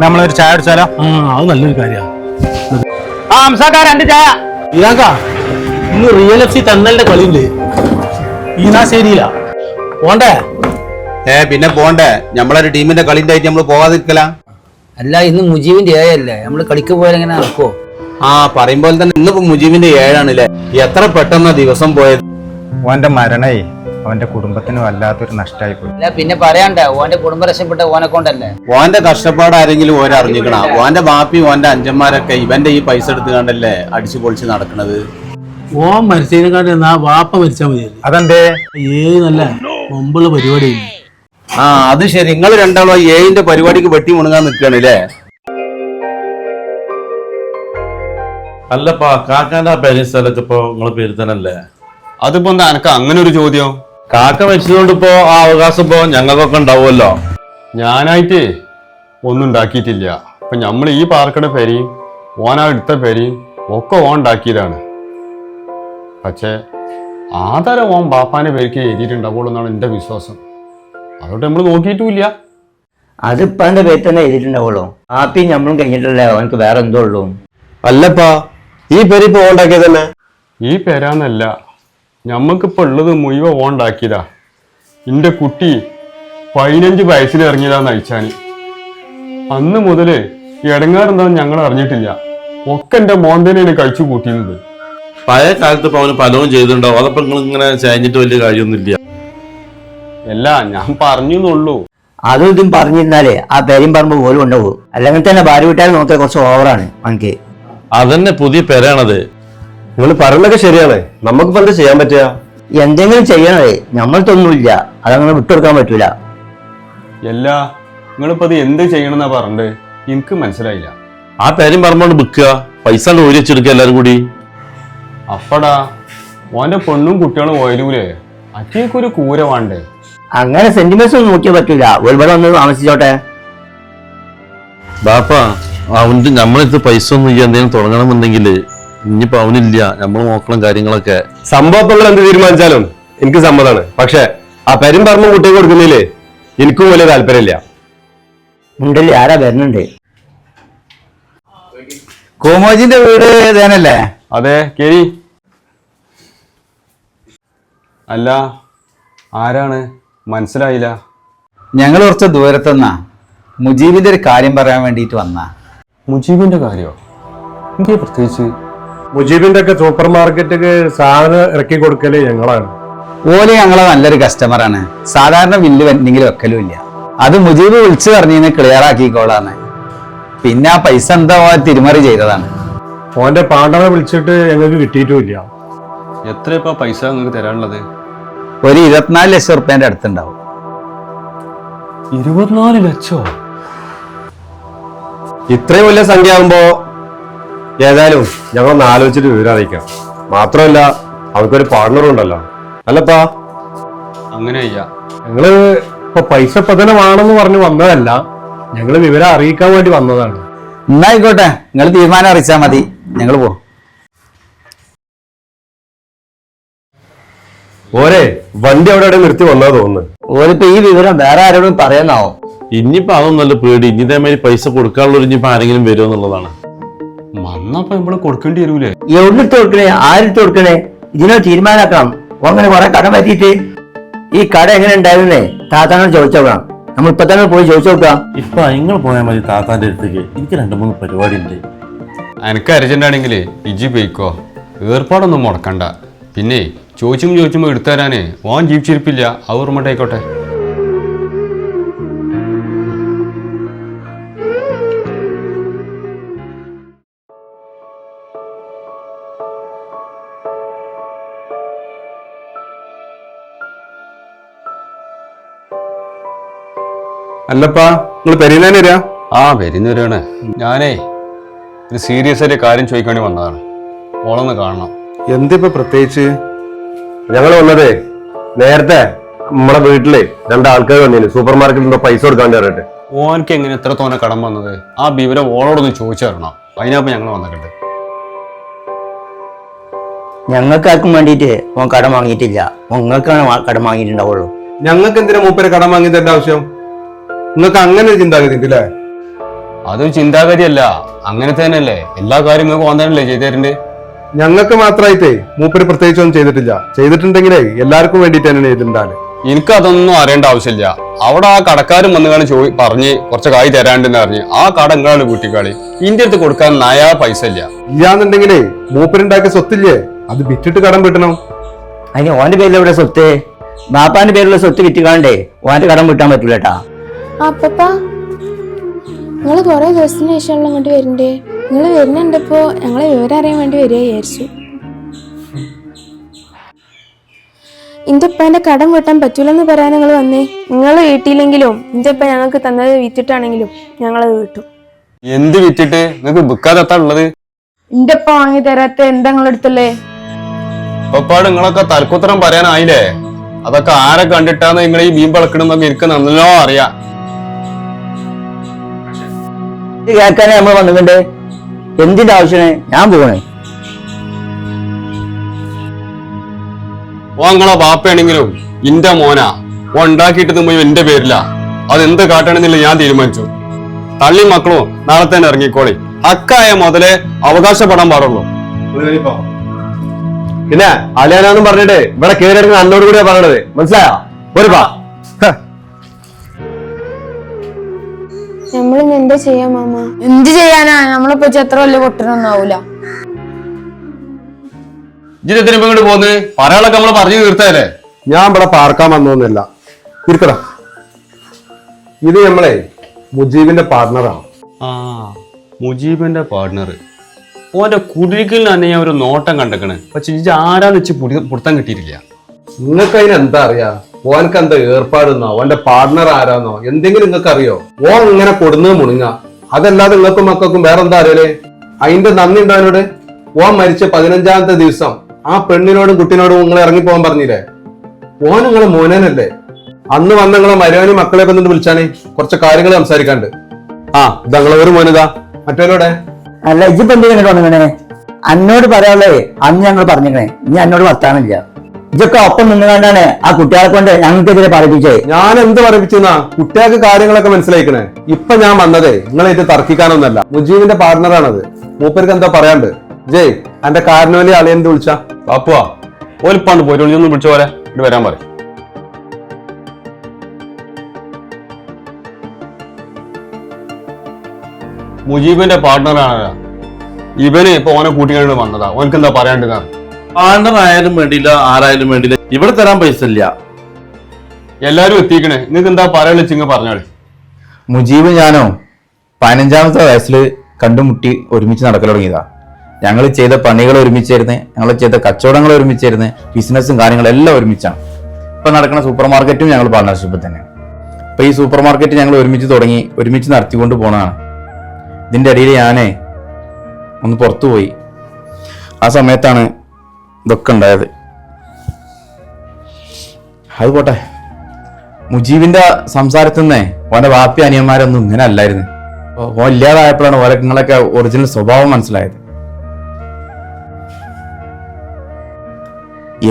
നമ്മളൊരു ചായ അടിച്ചാലോ ആ അത് നല്ലൊരു കാര്യമാണ് ആ രണ്ട് ചായ. ഇതാക്കാ ഇന്ന് റിയൽ എഫ് സി തന്നലിന്റെ കളിയില്ലേ ഈനാ ശരിയില്ല. പോണ്ടേ? ഏ പിന്നെ പോണ്ടേ? നമ്മളൊരു ടീമിന്റെ കളിന്റെ ആയിട്ട് നമ്മൾ പോവാതിരിക്കല അല്ല ഇന്ന് മുജീബിന്റെ ഏഴല്ലേ? നമ്മൾ കളിക്ക് പോയാൽ എങ്ങനെ നടക്കുവോ? ആ പറയുമ്പോൾ തന്നെ ഇന്നിപ്പോ മുജീബിന്റെ ഏഴാണല്ലേ? എത്ര പെട്ടെന്ന ദിവസം പോയത്? ഓന്റെ മരണേ. അവന്റെ കുടുംബത്തിന് വല്ലാത്തൊരു നഷ്ടമായി പോയി. അല്ല പിന്നെ പറയണ്ട ഓന്റെ കുടുംബം രക്ഷപ്പെട്ട ഓനെ കൊണ്ടല്ലേ? ഓന്റെ കഷ്ടപ്പാട് ആരെങ്കിലും ഓരോ അറിഞ്ഞിക്കണ? ഓന്റെ ബാപ്പി ഓന്റെ അഞ്ചന്മാരൊക്കെ ഇവന്റെ ഈ പൈസ എടുത്ത് കണ്ടല്ലേ അടിച്ചു പൊളിച്ച് നടക്കണത്? ഓൻ മരിച്ചതിനെക്കാട്ടി ആ വാപ്പ മരിച്ചാൽ മതി അതെന്തേ? ഏത് നല്ല മുമ്പുള്ള പരിപാടി ആ അത് ശരി. നിങ്ങൾ രണ്ടാളോ ഏഴിന്റെ പരിപാടിക്ക് വെട്ടി മുണങ്ങാൻ നിൽക്കണല്ലേ അല്ലപ്പാ കാക്കാന്റെ ആ പേരും സ്ഥലത്ത് ഇപ്പൊ നിങ്ങളെ പേര് തന്നെ അല്ലേ അതിപ്പോ എന്താ എനക്ക് അങ്ങനെ ഒരു ചോദ്യം? കാക്ക മരിച്ചതുകൊണ്ട് ഇപ്പോ ആ അവകാശം ഇപ്പോ ഞങ്ങൾക്കൊക്കെ ഉണ്ടാവുമല്ലോ. ഞാനായിട്ട് ഒന്നും ഉണ്ടാക്കിയിട്ടില്ല. അപ്പൊ നമ്മൾ ഈ പാർക്കട പേരെയും ഓനാ എടുത്ത പേരെയും ഒക്കെ ഓൻ ഉണ്ടാക്കിയതാണ്. പക്ഷേ ആധാരം ഓൻ ബാപ്പാന്റെ പേർക്ക് എഴുതിയിട്ടുണ്ടാവുള്ളൂ എന്നാണ് എന്റെ വിശ്വാസം. അതുകൊണ്ട് നമ്മൾ നോക്കിയിട്ടുമില്ല. അതിപ്പോ എന്റെ പേര് തന്നെ എഴുതിയിട്ടുണ്ടാവുള്ളൂ. ആപ്പി നമ്മളും കഴിഞ്ഞിട്ടല്ലേ അവനക്ക് വേറെ എന്തോ ഉള്ളൂ. അല്ലപ്പാ ഈ പേര് ഇപ്പൊ ഉണ്ടാക്കിയത് തന്നെ? ഈ പേരാന്നല്ല ഞമ്മക്കിപ്പോൾ ഉള്ളത് മുഴുവൻ ഓണ്ടാക്കിയതാ. എന്റെ എന്റെ കുട്ടി പതിനഞ്ച് വയസ്സിൽ ഇറങ്ങിയതാ നയിച്ചാന് അന്ന് മുതൽ ഇടങ്ങാറെന്താന്ന് ഞങ്ങൾ അറിഞ്ഞിട്ടില്ല. ഒക്കെ എന്റെ മോന്തേനെ കഴിച്ചു കൂട്ടിയിരുന്നത്. പഴയ കാലത്ത് ഇപ്പൊ അവന് പലവും ചെയ്തിട്ടുണ്ടാവും അതപ്പോ നിങ്ങൾ ഇങ്ങനെ ചാഞ്ഞിട്ട് വലിയ കാര്യമൊന്നുമില്ല. അല്ല ഞാൻ പറഞ്ഞു എന്നുള്ളൂ അതും ഇതും പറഞ്ഞിരുന്നാലേ ആ പേരും പറമ്പ് പോലും ഉണ്ടാവും. അല്ലെങ്കിൽ തന്നെ ഭാര്യ വിട്ടാൽ നോക്കിയാൽ കുറച്ച് ഓവറാണ് അവനക്ക് അതന്നെ പുതിയ പെരാണത്. നിങ്ങൾ പറയുന്നൊക്കെ ശരിയാണ്. നമുക്ക് എന്താ ചെയ്യാൻ പറ്റുക? എന്തെങ്കിലും ചെയ്യണേ. നമ്മൾക്കൊന്നുമില്ല അതങ്ങനെ വിട്ടുകൊടുക്കാൻ പറ്റൂല. എല്ലാ നിങ്ങളിപ്പോ അത് എന്ത് ചെയ്യണമെന്നാ പറഞ്ഞത്? എനിക്ക് മനസ്സിലായില്ല. ആ പേരും പറഞ്ഞോണ്ട് വിൽക്കുക. പൈസ ഓരി വെച്ചെടുക്കുക എല്ലാരും കൂടി. അപ്പടാ ഓന്റെ പെണ്ണും കുട്ടികളും ഓയിലൂലേ അറ്റേക്കൊരു കൂര വേണ്ടേ? അങ്ങനെ സെന്റിമെന്റ്സ് ഒന്നും നോക്കിയാൽ പറ്റൂല. ഒരുപാട് ഒന്ന് താമസിച്ചോട്ടെ. ബാപ്പാ അവന്റെ നമ്മളടുത്ത് പൈസ ഒന്നും ഇല്ല. എന്തെങ്കിലും തുടങ്ങണമെന്നുണ്ടെങ്കിൽ ഇനിയിപ്പോ അവനില്ല. നമ്മൾ നോക്കണം കാര്യങ്ങളൊക്കെ. സംഭവങ്ങൾ എന്ത് തീരുമാനിച്ചാലും എനിക്ക് സമ്മതമാണ് പക്ഷെ ആ പെരും പറഞ്ഞു കുട്ടിയെ കൊടുക്കുന്നില്ലേ എനിക്കും വലിയ താല്പര്യമില്ല. ഉണ്ടല്ലേ ആരാ വരുന്നുണ്ട്? കോമോജിന്റെ വീട് ഇതേനല്ലേ അതെ കേരി. അല്ല ആരാണ്? മനസ്സിലായില്ല. ഞങ്ങൾ കുറച്ച് ദൂരത്തുനിന്നാ. മുജീബിന്റെ ഒരു കാര്യം പറയാൻ വേണ്ടിയിട്ട് വന്നാ. മുജീബിന്റെ കാര്യോ? എനിക്ക് പ്രത്യേകിച്ച് മുജീബിന്റെ ഒക്കെ സൂപ്പർ മാർക്കറ്റിൽ സാധനം ഇറക്കി കൊടുക്കൽ ഞങ്ങളാണ്. ഓലെ ഞങ്ങളെ നല്ലൊരു കസ്റ്റമറാണ് സാധാരണ ബില്ല് എന്തെങ്കിലും വെക്കലും ഇല്ല അത് മുജീബ് വിളിച്ചു പറഞ്ഞിന്ന് ക്ലിയർ ആക്കിക്കോളാന്ന്. പിന്നെ ആ പൈസ എന്താ തിരുമറി തിരിമറി ചെയ്തതാണ്. ഓന്റെ പാണ്ഡവനെ വിളിച്ചിട്ട് ഞങ്ങൾക്ക് കിട്ടിയിട്ടുമില്ല. എത്ര ഇപ്പൊ പൈസ നിങ്ങൾക്ക് തരാനുള്ളത്? ഒരു ഇരുപത്തിനാല് ലക്ഷം റുപ്യന്റെ അടുത്തുണ്ടാവും. ഇരുപത്തിനാല് ലക്ഷോ? ഇത്രയും വലിയ സംഖ്യ ആകുമ്പോ ഏതായാലും ഞങ്ങളൊന്ന് ആലോചിച്ചിട്ട് വിവരം അറിയിക്കാം. മാത്രമല്ല അവർക്കൊരു പാർട്ണറും ഉണ്ടല്ലോ. അല്ലപ്പാ? അങ്ങനെ ചെയ്യാ. ഞങ്ങൾ ഇപ്പൊ പൈസ ഇപ്പൊ തന്നെ വേണമെന്ന് പറഞ്ഞു വന്നതല്ല. ഞങ്ങൾ വിവരം അറിയിക്കാൻ വേണ്ടി വന്നതാണ്. എന്നായിക്കോട്ടെ നിങ്ങൾ തീരുമാനം അറിയിച്ചാൽ മതി. ഞങ്ങൾ പോ ഓരെ വണ്ടി അവിടെ അവിടെ നിർത്തി വന്നാ തോന്നുന്നു. ഓരിപ്പോ ഈ വിവരം വേറെ ആരോടും പറയാനാവോ? ഇനിയിപ്പോ അതൊന്നല്ല പേടി. ഇനി ഇതേമാതിരി പൈസ കൊടുക്കാനുള്ള ഇനിയിപ്പോ ആരെങ്കിലും വരുമോ എന്നുള്ളതാണ്. വന്നപ്പോ നമ്മൾ കൊടുക്കേണ്ടി വരൂലേ? എവിടുത്തെ കൊടുക്കണേ? ആരെടുത്ത് കൊടുക്കണേ? ഇതിനോ തീരുമാനാക്കണം. അങ്ങനെ കുറെ കടം പറ്റിയിട്ട് ഈ കട എങ്ങനെ ഉണ്ടായിരുന്നേ? താത്താനോട് ചോദിച്ചോക്കണം നമ്മൾ ഇപ്പൊ തന്നെ പോയി ചോദിച്ചു നോക്കാം ഇപ്പൊ നിങ്ങൾ പോയാൽ മതി താത്താന്റെ അടുത്തേക്ക്. എനിക്ക് രണ്ട് മൂന്ന് പരിപാടി ഉണ്ട് എനിക്ക് അർജന്റാണെങ്കിലേ ഇജി പോയിക്കോ. ഏർപ്പാടൊന്നും മുടക്കണ്ട. പിന്നെ ചോദിച്ചും ചോദിച്ചും എടുത്തു തരാനേ. ഓൻ ജീവിച്ചിരിപ്പില്ല. അവർ ഓർമ്മട്ടായിക്കോട്ടെ അല്ലപ്പാ നിങ്ങൾ പെരീനാൻ വരിക. ആ വരുന്നവരാണ് ഞാനേ ഒരു സീരിയസ് ആയിട്ട് കാര്യം ചോദിക്കാൻ വേണ്ടി വന്നതാണ്. ഓളൊന്ന് കാണണം. എന്തിപ്പോ പ്രത്യേകിച്ച്? ഞങ്ങൾ വന്നതേ നേരത്തെ നമ്മുടെ വീട്ടിലെ രണ്ടാൾക്കാർ വന്നിന് സൂപ്പർ മാർക്കറ്റിൽ നിന്ന് പൈസ കൊടുക്കാൻ പറഞ്ഞിട്ട്. ഓനക്ക് എങ്ങനെ എത്ര തോന്നെ കടം വന്നത്? ആ വിവരം ഓളോടൊന്ന് ചോദിച്ചു തരണം. അതിനകത്ത് ഞങ്ങൾ വന്നിട്ടുണ്ട്. ഞങ്ങൾക്ക് ആർക്കും വേണ്ടിയിട്ട് ഓൻ കടം വാങ്ങിയിട്ടില്ല. നിങ്ങൾക്കാണ് കടം വാങ്ങിയിട്ടുണ്ടാവുള്ളൂ. ഞങ്ങൾക്ക് എന്തിനാ മൂപ്പരെ കടം വാങ്ങി തരേണ്ട ആവശ്യം? നിങ്ങൾക്ക് അങ്ങനെ ഒരു ചിന്താഗതി ഉണ്ട് അല്ലേ അതൊരു ചിന്താഗതിയല്ല. അങ്ങനെ തന്നെയല്ലേ? എല്ലാ കാര്യം നിങ്ങൾക്ക് തന്നെയല്ലേ ചെയ്തു തരണ്ടേ? ഞങ്ങൾക്ക് മാത്രമായിട്ടേ മൂപ്പര് പ്രത്യേകിച്ചൊന്നും ചെയ്തിട്ടില്ല. ചെയ്തിട്ടുണ്ടെങ്കിലേ എല്ലാവർക്കും വേണ്ടിയിട്ട് തന്നെ ചെയ്തിട്ടുണ്ടാൽ എനിക്ക് അതൊന്നും അറിയേണ്ട ആവശ്യമില്ല. അവിടെ ആ കടക്കാരൻ വന്നുകാണ് ചോദി പറഞ്ഞ് കുറച്ച് കായ് തരാണ്ടെന്ന് പറഞ്ഞ് ആ കട എങ്ങനെയാണ് കൂട്ടിക്കാളി ഇന്റെ അടുത്ത് കൊടുക്കാൻ നയാ പൈസ ഇല്ല. ഇല്ലാന്നുണ്ടെങ്കിലേ മൂപ്പരുണ്ടാക്കിയ സ്വത്തില്ലേ? അത് വിറ്റിട്ട് കടം കിട്ടണം അതിന് ഓന്റെ പേരിൽ എവിടെ സ്വത്ത്? ബാപ്പാന്റെ പേരിലുള്ള സ്വത്ത് വിറ്റുകാണ്ടേ ഓന്റെ കടം വിട്ടാൻ പറ്റൂല കേട്ടാ അപ്പപ്പ നിങ്ങൾ കുറെ ദിവസത്തിന് ശേഷമുള്ള ഇങ്ങോട്ട് വരണ്ടേ? നിങ്ങൾ വരുന്നുണ്ടപ്പോ ഞങ്ങളെ വിവരം അറിയാൻ വേണ്ടി വരിക വിചാരിച്ചു. ഇന്റെ ഉപ്പാന്റെ കടം വീട്ടാൻ പറ്റൂലെന്ന് പറയാൻ നിങ്ങൾ വന്നേ? നിങ്ങൾ വീട്ടിയില്ലെങ്കിലും എന്റെ ഉപ്പ ഞങ്ങൾക്ക് തന്നത് വിറ്റിട്ടാണെങ്കിലും ഞങ്ങളത് വീട്ടും എന്ത് വിറ്റിട്ട്? നിങ്ങൾക്ക് ഉള്ളത്? എന്റെ ഉപ്പ വാങ്ങി തരാത്ത എന്താ നിങ്ങളെടുത്തല്ലേ ഒപ്പാട് നിങ്ങളൊക്കെ തൽക്കുത്രം പറയാനായില്ലേ? അതൊക്കെ ആരെ കണ്ടിട്ടാന്ന് നിങ്ങൾ ഈ മീൻ വളക്കണമെന്നൊക്കെ എനിക്ക് നന്നല്ലോ അറിയാം. ഇത് കേൾക്കാനേ നമ്മൾ വന്നിട്ടുണ്ട് എന്തിന്റെ ആവശ്യമാണ് ഞാൻ പോകണേ ഓങ്ങളെ ബാപ്പയാണെങ്കിലും ഇന്റെ മോനാ. ഓ ഉണ്ടാക്കിയിട്ട് തുമ്പോ എന്റെ പേരില. എന്ത് കാട്ടണമെന്നില്ല ഞാൻ തീരുമാനിച്ചു. തള്ളി മക്കളും നാളെ തന്നെ ഇറങ്ങിക്കോളി. അക്കായ മുതലേ അവകാശപ്പെടാൻ പാടുള്ളൂ. പിന്നെ അലിയാനാന്നും പറഞ്ഞിട്ട് ഇവിടെ കേറിയെടുക്കുന്ന അന്നോട് കൂടിയാ പറയണത്. മനസ്സിലായോ? ഒരു പാ നമ്മളിന്ന് എന്താ ചെയ്യാ മാമ? എന്ത് ചെയ്യാനാ? നമ്മളിപ്പോ എത്ര വലിയ പൊട്ടനൊന്നാവൂല ജീവിതത്തിന് ഇപ്പൊ ഇങ്ങോട്ട് പോകുന്നത് പറയാളൊക്കെ നമ്മൾ പറഞ്ഞു തീർത്തല്ലേ ഞാൻ ഇവിടെ പാർക്കാൻ വന്നോന്നില്ല ഇരിക്കടാ. ഇത് നമ്മളെ മുജീബിന്റെ പാർട്ണറാണ് ആ മുജീബിന്റെ പാർട്ണർ ഓന്റെ കുടിക്കലിന് തന്നെ ഞാൻ ഒരു നോട്ടം കണ്ടെക്കണേ. പക്ഷെ ഇജ് ആരാന്ന് വെച്ച് പുടി- പുടുത്തം കിട്ടിയിട്ടില്ല. നിങ്ങൾക്ക് അതിന് എന്താ അറിയാ? ഓനക്ക് എന്താ ഏർപ്പാടെന്നോ? ഓന്റെ പാർട്ണർ ആരാന്നോ? എന്തെങ്കിലും നിങ്ങൾക്ക് അറിയോ ഓൻ ഇങ്ങനെ കൊടുന്ന് മുണുങ്ങ. അതല്ലാതെ നിങ്ങൾക്കും മക്കൾക്കും വേറെന്താ അറിയലേ? അതിന്റെ നന്ദി ഉണ്ടാവിനോട് ഓൻ മരിച്ച പതിനഞ്ചാമത്തെ ദിവസം ആ പെണ്ണിനോടും കുട്ടിനോടും നിങ്ങൾ ഇറങ്ങിപ്പോകാൻ പറഞ്ഞില്ലേ? ഓൻ നിങ്ങളെ മോനനല്ലേ? അന്ന് വന്ന നിങ്ങളെ മരവനും മക്കളെ വന്നിട്ട് വിളിച്ചാണേ. കുറച്ച് കാര്യങ്ങൾ സംസാരിക്കാണ്ട്. ആ ഇത് നിങ്ങളെ ഒരു മോനിതാ മറ്റവരോടെ അല്ല ഇജിപ്പ് എന്ത് കണ്ടിട്ട് വന്നിങ്ങനെ അന്നോട് പറയാനുള്ളേ അന്ന് ഞങ്ങൾ പറഞ്ഞേ ഇനി അന്നോട് വർത്താനില്ല ഇതൊക്കെ ഒപ്പം നിന്നുകൊണ്ടാണ് ആ കുട്ടികളെ കൊണ്ട് ഞങ്ങൾക്കെതിരെ പറയിപ്പിച്ചേ ഞാൻ എന്ത് പറയിപ്പിച്ചെന്നാ കുട്ടികൾക്ക് കാര്യങ്ങളൊക്കെ മനസ്സിലാക്കണേ ഇപ്പൊ ഞാൻ വന്നതേ ഇത് തർക്കിക്കാനൊന്നല്ല. മുജീബിന്റെ പാർട്ണറാണത്. മൂപ്പർക്ക് എന്താ പറയാണ്ട് ജയ് എന്റെ കാരണവലി അളിയന്റെ വിളിച്ച? പാപ്പുവാ ഓലിപ്പാണ്ട് പോയി ഒന്ന് വിളിച്ച പോലെ ഇവിടെ വരാൻ പറയും. മുജീബിന്റെ പാർട്ണറാണ്. ഇവന് ഇപ്പൊ ഓനെ കൂട്ടിക്കൊണ്ട് വന്നതാ. ഓനക്ക് എന്താ പറയാണ്ടെന്നാണ് പാർട്ണർ ആയാലും വേണ്ടിയില്ല ആരായാലും വേണ്ടിയില്ല ഇവിടെ തരാൻ പൈസ ഇല്ല എല്ലാരും എത്തിക്കണേ. നിങ്ങൾക്ക് എന്താ പറയാനുള്ള ചിങ്ങ പറഞ്ഞാളി മുജീബ് ഞാനോ പതിനഞ്ചാമത്തെ വയസ്സിൽ കണ്ടുമുട്ടി ഒരുമിച്ച് നടക്കൽ തുടങ്ങിയതാ. ഞങ്ങൾ ചെയ്ത പണികൾ ഒരുമിച്ചായിരുന്നു ഞങ്ങൾ ചെയ്ത കച്ചവടങ്ങൾ ഒരുമിച്ചായിരുന്നു ബിസിനസ്സും കാര്യങ്ങളും എല്ലാം ഒരുമിച്ചാണ്. ഇപ്പൊ നടക്കുന്ന സൂപ്പർ മാർക്കറ്റും ഞങ്ങൾ പാർട്ണർഷിപ്പിൽ തന്നെയാണ്. ഇപ്പൊ ഈ സൂപ്പർ മാർക്കറ്റ് ഞങ്ങൾ ഒരുമിച്ച് തുടങ്ങി ഒരുമിച്ച് നടത്തിക്കൊണ്ട് പോണതാണ്. ഇതിന്റെ ഇടയിൽ ഞാനേ ഒന്ന് പുറത്തു പോയി ആ സമയത്താണ് ഇതൊക്കെ ഉണ്ടായത്. അത് പോട്ടെ. മുജീബിന്റെ സംസാരത്തിൽ നിന്നേ ഓന്റെ വാപ്പി അനിയന്മാരൊന്നും ഇങ്ങനെ അല്ലായിരുന്നു. ഓ- ഇല്ലാതായപ്പോഴാണ് ഓരോ നിങ്ങളൊക്കെ ഒറിജിനൽ സ്വഭാവം മനസ്സിലായത്.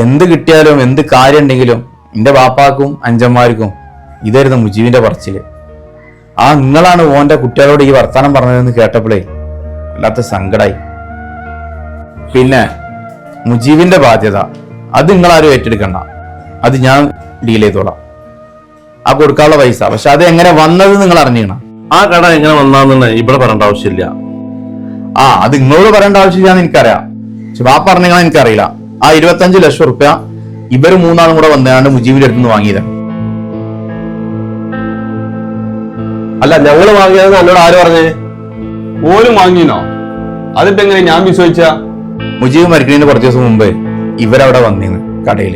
എന്ത് കിട്ടിയാലും എന്ത് കാര്യം ഉണ്ടെങ്കിലും എന്റെ വാപ്പാക്കും അഞ്ചന്മാർക്കും ഇതായിരുന്നു മുജീബിന്റെ പറച്ചിൽ. ആ നിങ്ങളാണ് ഓന്റെ കുട്ടികളോട് ഈ വർത്താനം പറഞ്ഞതെന്ന് കേട്ടപ്പോഴേ വല്ലാത്ത സങ്കടായി. പിന്നെ മുജീബിന്റെ ബാധ്യത. അത് നിങ്ങൾ ആരും ഏറ്റെടുക്കണ്ട. അത് ഞാൻ ഡീൽ ചെയ്തോളാം. ആ കൊടുക്കാനുള്ള പൈസ. പക്ഷെ അത് എങ്ങനെ വന്നത് നിങ്ങൾ അറിഞ്ഞിരിക്കണം. ആ കട എങ്ങനെ വന്നാന്ന് ഇവിടെ പറയേണ്ട ആവശ്യമില്ല. ആ അത് നിങ്ങളോട് പറയേണ്ട ആവശ്യമില്ലാന്ന് എനിക്കറിയാം. പക്ഷെ ആ പറഞ്ഞാൽ എനിക്കറിയില്ല. ആ ഇരുപത്തഞ്ച് ലക്ഷം റുപ്യ ഇവർ മൂന്നാളും കൂടെ വന്നാണ്ട് മുജീബിന്റെ അടുത്ത് നിന്ന് വാങ്ങിയത്. അല്ല ഞങ്ങൾ വാങ്ങിയത് നല്ലോട് ആര് പറഞ്ഞേ? ഓരും വാങ്ങിയോ അതിപ്പോ എങ്ങനെ ഞാൻ വിശ്വസിച്ച? മുജീബ് മരിക്കുന്നതിന് കുറച്ച് ദിവസം മുമ്പ് ഇവരവിടെ വന്നിന്ന് കടയിൽ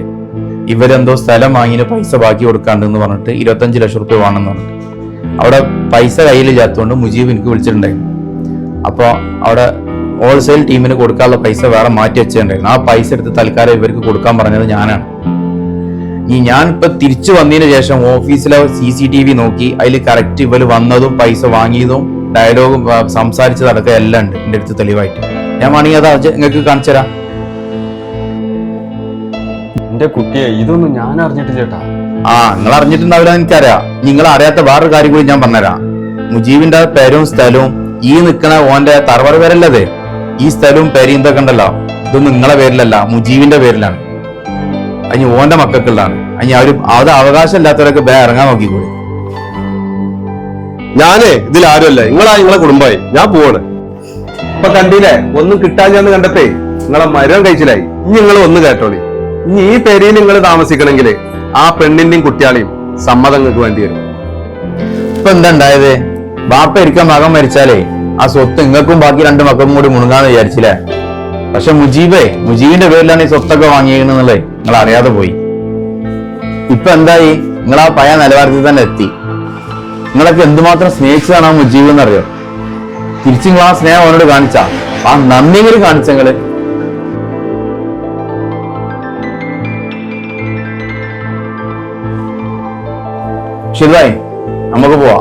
ഇവരെന്തോ സ്ഥലം വാങ്ങിന് പൈസ ബാക്കി കൊടുക്കാണ്ടെന്ന് പറഞ്ഞിട്ട് ഇരുപത്തഞ്ച് ലക്ഷം റുപ്യ വേണമെന്ന് പറഞ്ഞിട്ട്. അവിടെ പൈസ കയ്യിലില്ലാത്തതുകൊണ്ട് മുജീബ് എനിക്ക് വിളിച്ചിട്ടുണ്ടായിരുന്നു. അപ്പോൾ അവിടെ ഹോൾസെയിൽ ടീമിന് കൊടുക്കാനുള്ള പൈസ വേറെ മാറ്റി വെച്ചിട്ടുണ്ടായിരുന്നു. ആ പൈസ എടുത്ത് തൽക്കാലം ഇവർക്ക് കൊടുക്കാൻ പറഞ്ഞത് ഞാനാണ്. ഈ ഞാൻ ഇപ്പൊ തിരിച്ചു വന്നതിന് ശേഷം ഓഫീസിലെ സി സി ടി വി നോക്കി അതിൽ കറക്റ്റ് ഇവർ വന്നതും പൈസ വാങ്ങിയതും ഡയലോഗും സംസാരിച്ചതടക്കം എല്ലാം ഉണ്ട്. എന്റെ അടുത്ത് തെളിവായിട്ട്. ഞാൻ വേണമെങ്കിൽ അതാ നിങ്ങൾക്ക് കാണിച്ചു തരാം. എന്റെ കുട്ടിയെ ഇതൊന്നും ഞാൻ അറിഞ്ഞിട്ടില്ല ചേട്ടാ. ആ നിങ്ങൾ അറിഞ്ഞിട്ടുണ്ടാവില്ല എനിക്കറിയാം. നിങ്ങൾ അറിയാത്ത വേറൊരു കാര്യം കൂടി ഞാൻ പറഞ്ഞുതരാം. മുജീബിന്റെ പേരും സ്ഥലവും ഈ നിൽക്കണ ഓന്റെ തറവറ പേരല്ലത്. ഈ സ്ഥലവും പേരും ഇതൊക്കെ ഉണ്ടല്ലോ. ഇതൊന്നും നിങ്ങളെ പേരിലല്ല മുജീബിന്റെ പേരിലാണ്. അതിന് ഓന്റെ മക്കൾക്കുള്ളതാണ്. അതിന് അവർ അത് അവകാശം ഇല്ലാത്തവരൊക്കെ ബേ ഇറങ്ങാൻ നോക്കിക്കൂടെ. ഞാനേ ഇതിൽ ആരുമല്ല. നിങ്ങളാ നിങ്ങളെ കുടുംബമായി. ഞാൻ പോവാണ്. ഇപ്പൊ കണ്ടില്ലേ? ഒന്നും കിട്ടാഞ്ഞെന്ന് കണ്ടപ്പേ നിങ്ങളെ മരം കഴിച്ചിലായി. ഇനി നിങ്ങൾ ഒന്ന് കേട്ടോളി. ഇനി ഈ പെരിയിൽ നിങ്ങൾ താമസിക്കണമെങ്കിൽ ആ പെണ്ണിന്റെയും കുട്ടിയാളെയും സമ്മതം നിങ്ങൾക്ക് വേണ്ടി വരും. ഇപ്പൊ എന്താ ബാപ്പ ഇരിക്കാൻ മകൻ മരിച്ചാലേ ആ സ്വത്ത് നിങ്ങൾക്കും ബാക്കി രണ്ട് മക്കൾക്കും കൂടി മുണുങ്ങാന്ന് വിചാരിച്ചില്ലേ? പക്ഷെ മുജീബേ മുജീബിന്റെ പേരിലാണ് ഈ സ്വത്തൊക്കെ വാങ്ങിയിരുന്നുള്ളത് നിങ്ങൾ അറിയാതെ പോയി. ഇപ്പൊ എന്തായി? നിങ്ങൾ ആ പഴയ നിലവാരത്തിൽ തന്നെ എത്തി. നിങ്ങളൊക്കെ എന്തുമാത്രം സ്നേഹിച്ചതാണ് ആ മുജീബ് എന്നറിയോ? തിരിച്ചു ആ സ്നേഹം അവനോട് കാണിച്ച. ആ നന്ദിയെങ്കിലും കാണിച്ചങ്ങൾ. ശരിതായി നമുക്ക് പോവാ.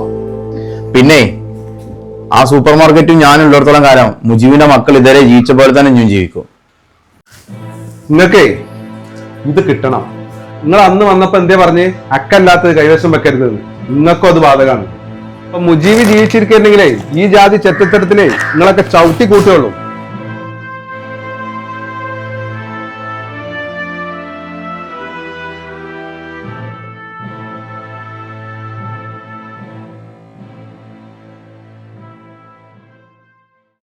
പിന്നെ ആ സൂപ്പർ മാർക്കറ്റും ഞാൻ ഉള്ളിടത്തോളം കാലം മുജീബിന്റെ മക്കൾ ഇതുവരെ ജീവിച്ച പോലെ തന്നെ ഞാൻ ജീവിക്കും. നിങ്ങൾക്കേ ഇത് കിട്ടണം. നിങ്ങൾ അന്ന് വന്നപ്പോ എന്തേ പറഞ്ഞ്? അക്കല്ലാത്തത് കൈവശം വെക്കരുത്. നിങ്ങൾക്കും അത് ബാധകമാണ് മുജീബ് ജീവിച്ചിരിക്കുന്നെങ്കിലേ ഈ ജാതി ചെറ്റത്തരത്തിലേ നിങ്ങളൊക്കെ ചവിട്ടി കൂട്ടുകയുള്ളൂ.